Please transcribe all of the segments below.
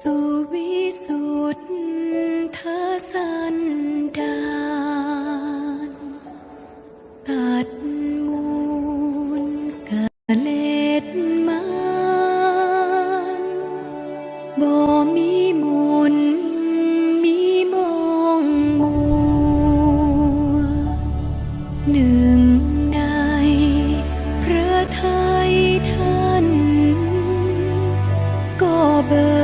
สุวิสุทธสันดานตัดมูลกะเลดมันบ่มีมูลมีมองมัวหนึ่งในพระไทยท่านก็เบิ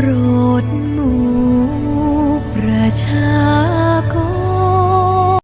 โปรดหมู่